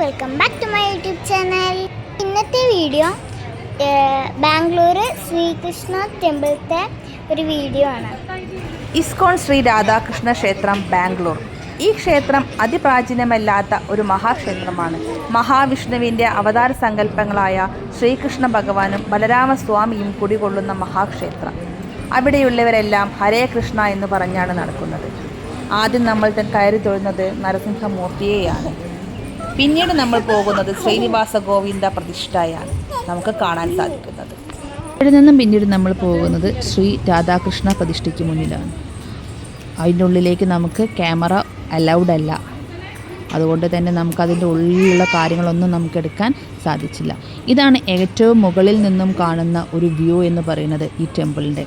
Welcome back to my YouTube channel ഇന്നത്തെ video Bangalore Srikrishna ടെമ്പിളത്തെ ഒരു വീഡിയോ ആണ്. ഇസ്കോൺ ശ്രീ രാധാകൃഷ്ണ ക്ഷേത്രം ബാംഗ്ലൂർ. ഈ ക്ഷേത്രം അതിപ്രാചീനമല്ലാത്ത ഒരു മഹാക്ഷേത്രമാണ്. മഹാവിഷ്ണുവിന്റെ അവതാര സങ്കല്പങ്ങളായ ശ്രീകൃഷ്ണ ഭഗവാനും ബലരാമസ്വാമിയും കുടികൊള്ളുന്ന മഹാക്ഷേത്രം. അവിടെയുള്ളവരെല്ലാം ഹരേ കൃഷ്ണ എന്ന് പറഞ്ഞാണ് നടക്കുന്നത്. ആദ്യം നമ്മൾ കയറി തൊഴുന്നത് നരസിംഹമൂർത്തിയെയാണ്. പിന്നീട് നമ്മൾ പോകുന്നത് ശ്രീനിവാസ ഗോവിന്ദ പ്രതിഷ്ഠയാണ് നമുക്ക് കാണാൻ സാധിക്കുന്നത്. ഇവിടെ നിന്നും പിന്നീട് നമ്മൾ പോകുന്നത് ശ്രീ രാധാകൃഷ്ണ പ്രതിഷ്ഠയ്ക്ക് മുന്നിലാണ്. അതിന്റെ ഉള്ളിലേക്ക് നമുക്ക് ക്യാമറ അലൗഡ് അല്ല. അതുകൊണ്ട് തന്നെ നമുക്ക് അതിന്റെ ഉള്ളിലുള്ള കാര്യങ്ങളൊന്നും നമുക്ക് എടുക്കാൻ സാധിച്ചില്ല. ഇതാണ് ഏറ്റവും മുകളിൽ നിന്നും കാണുന്ന ഒരു വ്യൂ എന്ന് പറയുന്നത് ഈ ടെമ്പിളിന്റെ.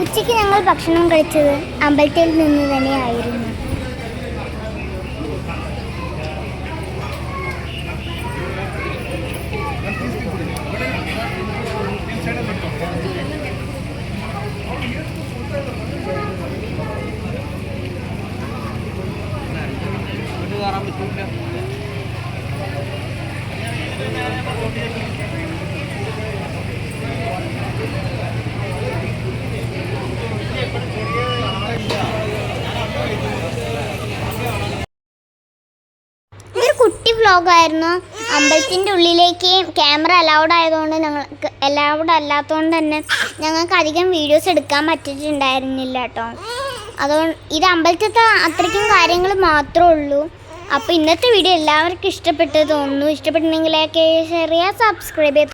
ഉച്ചയ്ക്ക് ഞങ്ങൾ ഭക്ഷണം കഴിച്ചത് അമ്പലത്തിൽ നിന്ന് തന്നെയായിരുന്നു. ഒരു കുട്ടി വ്ലോഗായിരുന്നു. അമ്പലത്തിന്റെ ഉള്ളിലേക്ക് ക്യാമറ അലൗഡ് ആയതുകൊണ്ട് ഞങ്ങൾക്ക് അലൗഡ് അല്ലാത്തതുകൊണ്ട് തന്നെ ഞങ്ങൾക്ക് അധികം വീഡിയോസ് എടുക്കാൻ പറ്റിയിട്ടുണ്ടായിരുന്നില്ല കേട്ടോ. അതുകൊണ്ട് ഇത് അമ്പലത്തിലത്തെ അത്രയ്ക്കും കാര്യങ്ങൾ മാത്രമേ ഉള്ളൂ. അപ്പോൾ ഇന്നത്തെ വീഡിയോ എല്ലാവർക്കും ഇഷ്ടപ്പെട്ടു തോന്നുന്നു. ഇഷ്ടപ്പെട്ടിട്ടുണ്ടെങ്കിലൊക്കെ ഷെയർ ചെയ്യുക സബ്സ്ക്രൈബ് ചെയ്യുക